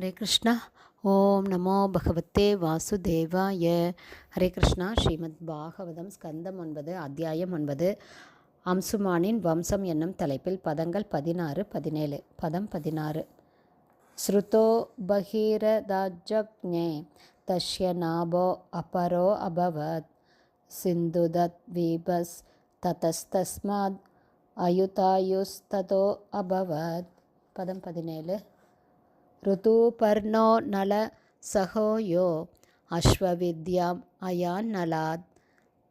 ஹரே கிருஷ்ணா. ஓம் நமோ பகவத்தே வாசுதேவாய. ஹரே கிருஷ்ணா. ஸ்ரீமத் பாகவதம் ஸ்கந்தம் ஒன்பது அத்தியாயம் ஒன்பது. அம்சுமானின் வம்சம் என்னும் தலைப்பில் பதங்கள் பதினாறு பதினேழு. பதம் பதினாறு. ஸ்ருதோ பகீரதாஜக்ஞே தஷ்ய நாபோ அபரோ அபவத். சிந்துதத் வீபஸ் ததஸ்தஸ்மாத். அயுதாயுஸ்ததோ அபவத். பதம் பதினேழு. ఋతూపర్ణో నల సహోయో అశ్వవిద్యాం అయాన్నలాద్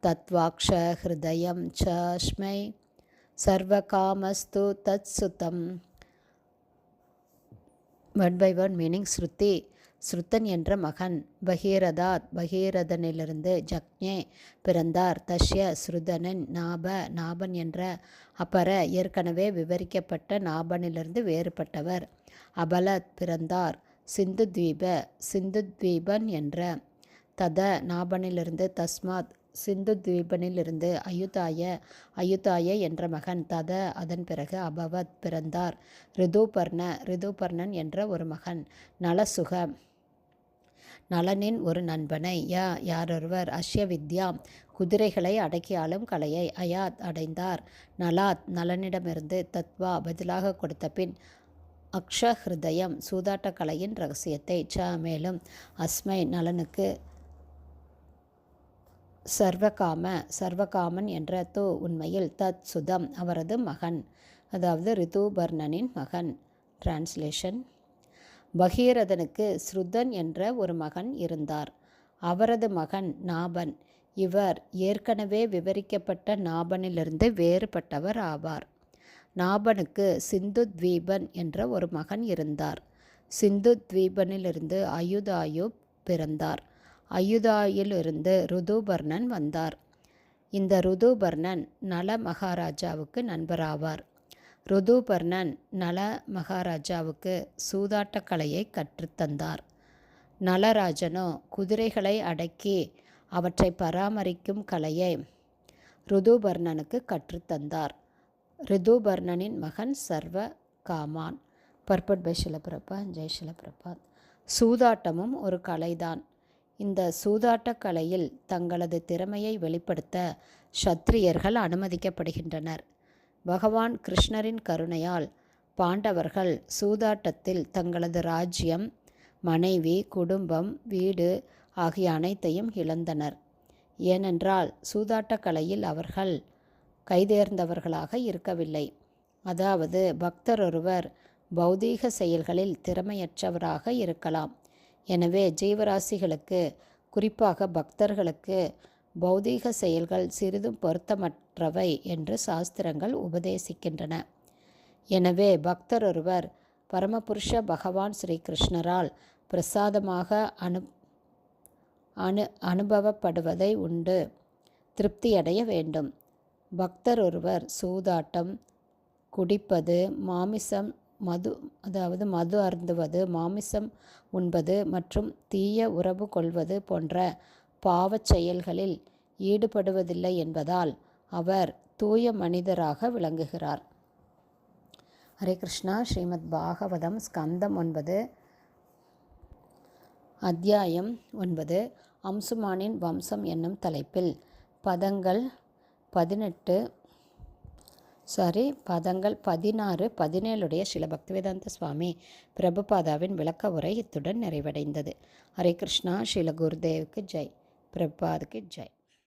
తత్వాక్షహృదయం చస్మై సర్వకామస్తు తత్సుతం వన్ బై వన్ మీనింగ్ శృతి ஸ்ருத்தன் என்ற மகன். பகீரதாத் பகீரதனிலிருந்து ஜக்ஞே பிறந்தார். தஷ்ய ஸ்ருதனன் நாப நாபன் என்ற அப்பற ஏற்கனவே விவரிக்கப்பட்ட நாபனிலிருந்து வேறுபட்டவர். அபலத் பிறந்தார். சிந்து தீப சிந்து தீபன் என்ற தத நாபனிலிருந்து தஸ்மாத் சிந்து தீபனிலிருந்து அயுதாய அயுதாய என்ற மகன். தத அதன் பிறகு அபவத் பிறந்தார். ரிதுபர்ண ரிதுபர்ணன் என்ற ஒரு மகன். நலசுக நலனின் ஒரு நண்பனை. யா யாரொருவர்? அஷ்ய வித்யா குதிரைகளை அடக்கியாலும் கலையை அயாத் அடைந்தார். நலாத் நலனிடமிருந்து தத்வா பதிலாக கொடுத்த பின் அக்ஷஹிருதயம் சூதாட்ட கலையின் ரகசியத்தை. ச மேலும் அஸ்மை நலனுக்கு சர்வகாம சர்வகாமன் என்ற தூ உண்மையில் தத் சுதம் அவரது மகன் அதாவது ரிதுபர்ணனின் மகன். டிரான்ஸ்லேஷன் பகீரதனுக்கு ஸ்ருதன் என்ற ஒரு மகன் இருந்தார். அவரது மகன் நாபன். இவர் ஏற்கனவே விவரிக்கப்பட்ட நாபனிலிருந்து வேறுபட்டவர் ஆவார். நாபனுக்கு சிந்து தீபன் என்ற ஒரு மகன் இருந்தார். சிந்து தீபனிலிருந்து அயுதாயு பிறந்தார். அயுதாயிலிருந்து ருதுபர்ணன் வந்தார். இந்த ருதுபர்ணன் நல மகாராஜாவுக்கு நண்பராவார். ருதுபர்ணன் நல மகாராஜாவுக்கு சூதாட்டக்கலையை கற்றுத்தந்தார். நலராஜனோ குதிரைகளை அடக்கி அவற்றை பராமரிக்கும் கலையை ருதுபர்ணனுக்கு கற்றுத்தந்தார். ரிதுபர்ணனின் மகன் சர்வ காமான் பர்பட் பை சிலப்பிரபா ஜெய் சிலப்பிரபாத் சூதாட்டமும் ஒரு கலைதான். இந்த சூதாட்டக் கலையில் தங்களது திறமையை வெளிப்படுத்த சத்திரியர்கள் அனுமதிக்கப்படுகின்றனர். பகவான் கிருஷ்ணரின் கருணையால் பாண்டவர்கள் சூதாட்டத்தில் தங்களது ராஜ்யம் மனைவி குடும்பம் வீடு ஆகிய அனைத்தையும் இழந்தனர். ஏனென்றால் சூதாட்டக் கலையில் அவர்கள் கைதேர்ந்தவர்களாக இருக்கவில்லை. அதாவது பக்தர் ஒருவர் பௌதீக செயல்களில் திறமையற்றவராக இருக்கலாம். எனவே ஜீவராசிகளுக்கு குறிப்பாக பக்தர்களுக்கு பௌதீக செயல்கள் சிறிதும் பொருத்தமற்றவை என்று சாஸ்திரங்கள் உபதேசிக்கின்றன. எனவே பக்தர் ஒருவர் பரமபுருஷ பகவான் ஸ்ரீ கிருஷ்ணரால் பிரசாதமாக அனு அனு அனுபவப்படுவதை உண்டு. திருப்தியடைய வேண்டும். பக்தர் ஒருவர் சூதாட்டம் குடிப்பது மாமிசம் மது அதாவது மது அருந்துவது மாமிசம் உண்பது மற்றும் தீய உறவு கொள்வது போன்ற பாவச் செயல்களில் ஈடுபடுவதில்லை என்பதால் அவர் தூய மனிதராக விளங்குகிறார். ஹரே கிருஷ்ணா. ஸ்ரீமத் பாகவதம் ஸ்கந்தம் ஒன்பது அத்தியாயம் ஒன்பது அம்சுமானின் வம்சம் என்னும் தலைப்பில் பதங்கள் பதினெட்டு சாரி பதங்கள் பதினாறு பதினேழுடைய சில பக்திவேதாந்த சுவாமி பிரபுபாதாவின் விளக்க உரை இத்துடன் நிறைவடைந்தது. ஹரே கிருஷ்ணா. ஸ்ரீல குருதேவுக்கு ஜெய். பிரபாதுக்கு ஜெய்.